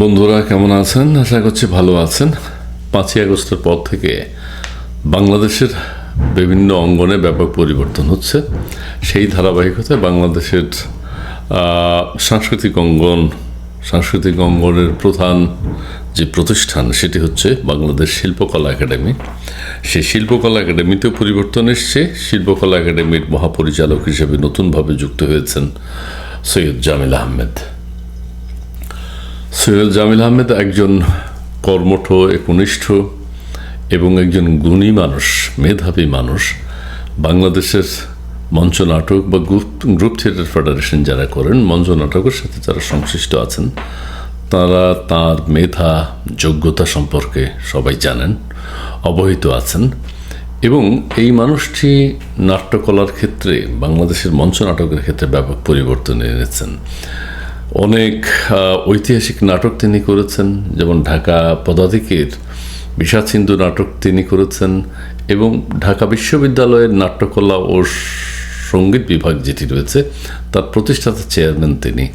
বন্ধুরা, কেমন আছেন? আশা করছি ভালো আছেন। পাঁচই আগস্টের পর থেকে বাংলাদেশের বিভিন্ন অঙ্গনে ব্যাপক পরিবর্তন হচ্ছে। সেই ধারাবাহিকতায় বাংলাদেশের সাংস্কৃতিক অঙ্গন, সাংস্কৃতিক অঙ্গনের প্রধান যে প্রতিষ্ঠান, সেটি হচ্ছে বাংলাদেশ শিল্পকলা একাডেমি। সেই শিল্পকলা একাডেমিতেও পরিবর্তন এসছে। শিল্পকলা একাডেমির মহাপরিচালক হিসেবে নতুনভাবে যুক্ত হয়েছেন সৈয়দ জামিল আহমেদ। সৈয়দ জামিল আহমেদ একজন কর্মঠ, একনিষ্ঠ এবং একজন গুণী মানুষ, মেধাবী মানুষ। বাংলাদেশের মঞ্চ নাটক বা গ্রুপ গ্রুপ থিয়েটার ফেডারেশন যারা করেন, মঞ্চ নাটকের সাথে যারা সংশ্লিষ্ট আছেন, তারা তার মেধা, যোগ্যতা সম্পর্কে সবাই জানেন, অবহিত আছেন। এবং এই মানুষটি নাট্যকলার ক্ষেত্রে, বাংলাদেশের মঞ্চ নাটকের ক্ষেত্রে ব্যাপক পরিবর্তন এনেছেন। অনেক ঐতিহাসিক নাটক তিনি করেছেন, যেমন ঢাকা পদাতিকের বিষাদ সিন্ধু নাটক তিনি করেছেন এবং ঢাকা বিশ্ববিদ্যালয়ের নাট্যকলা ও সংগীত বিভাগ যেটি রয়েছে, তার প্রতিষ্ঠাতা চেয়ারম্যান তিনি।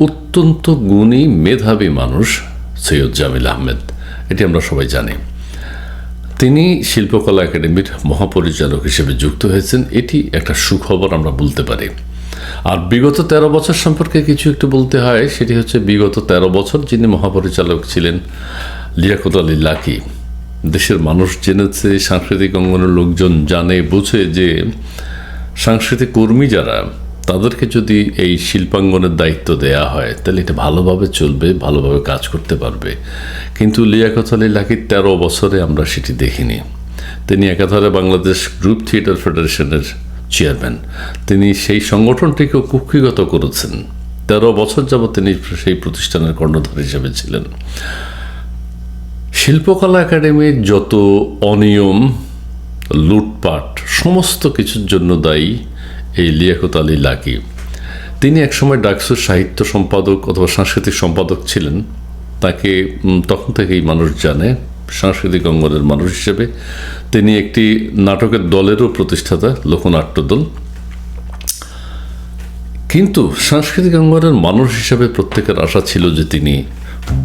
অত্যন্ত গুণী মেধাবী মানুষ সৈয়দ জামিল আহমেদ, এটি আমরা সবাই জানি। তিনি শিল্পকলা একাডেমির মহাপরিচালক হিসেবে যুক্ত হয়েছেন, এটি একটা সুখবর আমরা বলতে পারি। আর বিগত তেরো বছর সম্পর্কে কিছু একটু বলতে হয়, সেটি হচ্ছে বিগত তেরো বছর যিনি মহাপরিচালক ছিলেন লিয়াকত আলী লাকি। দেশের মানুষ জেনেছে, সাংস্কৃতিক অঙ্গনের লোকজন জানে, বুঝে যে সাংস্কৃতিক কর্মী যারা, তাদেরকে যদি এই শিল্পাঙ্গনের দায়িত্ব দেয়া হয়, তাহলে এটা ভালোভাবে চলবে, ভালোভাবে কাজ করতে পারবে। কিন্তু লিয়াকত আলী লাকির তেরো বছরে আমরা সেটি দেখিনি। তিনি একাধারে বাংলাদেশ গ্রুপ থিয়েটার ফেডারেশনের চেয়ারম্যান। তিনি সেই সংগঠনটিকে কুক্ষিগত করেছেন। তেরো বছর যাবৎ তিনি সেই প্রতিষ্ঠানের কর্ণধার হিসেবে ছিলেন। শিল্পকলা একাডেমির যত অনিয়ম, লুটপাট, সমস্ত কিছুর জন্য দায়ী এই লিয়াকত আলী লাকি। তিনি একসময় ডাকসুর সাহিত্য সম্পাদক অথবা সাংস্কৃতিক সম্পাদক ছিলেন। তাকে তখন থেকেই মানুষ জানে, সাংস্কৃতিক অঙ্গনের মানুষ হিসেবে। তিনি একটি নাটকের দলেরও প্রতিষ্ঠাতা লোকনাট্য দল কিন্তু সাংস্কৃতিক অঙ্গনের মানুষ হিসাবে প্রত্যেকের আশা ছিল যে তিনি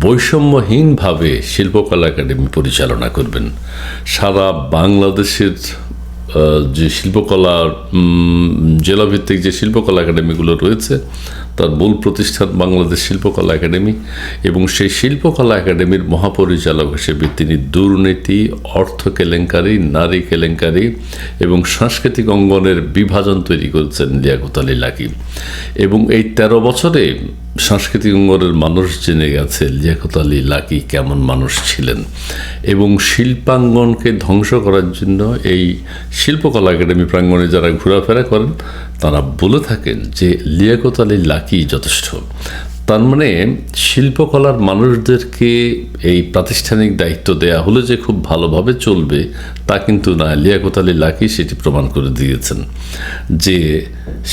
বৈষম্যহীনভাবে শিল্পকলা একাডেমি পরিচালনা করবেন। সারা বাংলাদেশের যে শিল্পকলা জেলাভিত্তিক যে শিল্পকলা একাডেমিগুলো রয়েছে, তার মূল প্রতিষ্ঠান বাংলাদেশ শিল্পকলা একাডেমি এবং সেই শিল্পকলা একাডেমির মহাপরিচালক হিসেবে তিনি দুর্নীতি, অর্থ কেলেঙ্কারি, নারী কেলেঙ্কারি এবং সাংস্কৃতিক অঙ্গনের বিভাজন তৈরি করেছেন লিয়াকত আলী লাকি। এবং এই তেরো বছরে সাংস্কৃতিক অঙ্গনের মানুষ জেনে গেছে লিয়াকত আলী লাকি কেমন মানুষ ছিলেন এবং শিল্পাঙ্গনকে ধ্বংস করার জন্য এই শিল্পকলা একাডেমি প্রাঙ্গণে যারা ঘোরাফেরা করেন, তারা বলে থাকেন যে লিয়াকত আলী লাকি যথেষ্ট। তার মানে শিল্পকলার মানুষদেরকে এই প্রাতিষ্ঠানিক দায়িত্ব দেয়া হলে যে খুব ভালোভাবে চলবে, তা কিন্তু না। লিয়াকত আলী লাকি সেটি প্রমাণ করে দিয়েছেন যে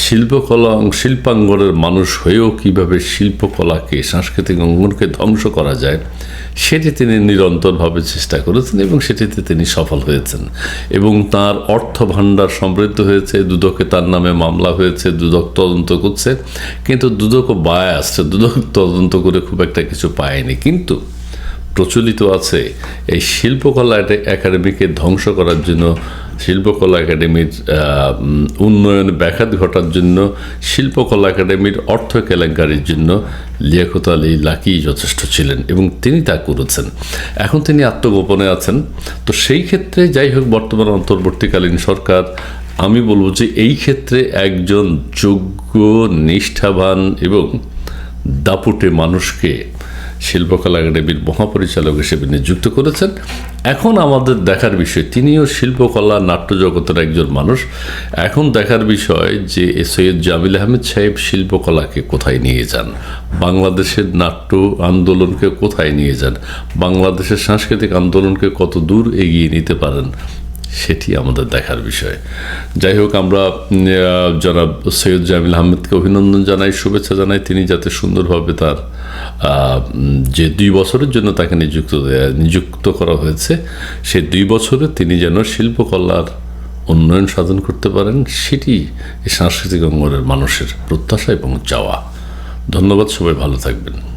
শিল্পকলা শিল্পাঙ্গনের মানুষ হয়েও কীভাবে শিল্পকলাকে, সাংস্কৃতিক অঙ্গনকে ধ্বংস করা যায়, সেটি তিনি নিরন্তরভাবে চেষ্টা করেছেন এবং সেটিতে তিনি সফল হয়েছেন। এবং তার অর্থ ভাণ্ডার সমৃদ্ধ হয়েছে দুদকে তার নামে মামলা হয়েছে, দুদক তদন্ত করছে, কিন্তু দুদকও বায় আসছে দুদক তদন্ত করে খুব একটা কিছু পায়নি। কিন্তু প্রচলিত আছে এই শিল্পকলা একাডেমিকে ধ্বংস করার জন্য, শিল্পকলা একাডেমির উন্নয়নে ব্যাঘাত ঘটার জন্য, শিল্পকলা একাডেমির অর্থ কেলেঙ্কারির জন্য লিয়াকত আলী লাকি যথেষ্ট ছিলেন এবং তিনি তা করেছেন। এখন তিনি আত্মগোপনে আছেন। তো সেই ক্ষেত্রে যাই হোক, বর্তমান অন্তর্বর্তীকালীন সরকার, আমি বলব যে এই ক্ষেত্রে একজন যোগ্য, নিষ্ঠাবান এবং দাপুটে মানুষকে শিল্পকলা একাডেমির মহাপরিচালক হিসেবে নিযুক্ত করেছেন। এখন আমাদের দেখার বিষয়, তিনিও শিল্পকলা নাট্য জগতের একজন মানুষ। এখন দেখার বিষয় যে এ সৈয়দ জামিল আহমেদ সাহেব শিল্পকলাকে কোথায় নিয়ে যান? বাংলাদেশের নাট্য আন্দোলনকে কোথায় নিয়ে যান? বাংলাদেশের সাংস্কৃতিক আন্দোলনকে কত দূর এগিয়ে নিতে পারেন? সেটি আমাদের দেখার বিষয়। যাই হোক, আমরা জনাব সৈয়দ জামিল আহমেদকে অভিনন্দন জানাই, শুভেচ্ছা জানাই। তিনি যাতে সুন্দরভাবে তার যে দুই বছরের জন্য তাকে নিযুক্ত নিযুক্ত করা হয়েছে সেই দুই বছরে তিনি যেন শিল্পকলার উন্নয়ন সাধন করতে পারেন, সেটি সাংস্কৃতিক অঙ্গনের মানুষের প্রত্যাশা এবং চাওয়া। ধন্যবাদ, সবাই ভালো থাকবেন।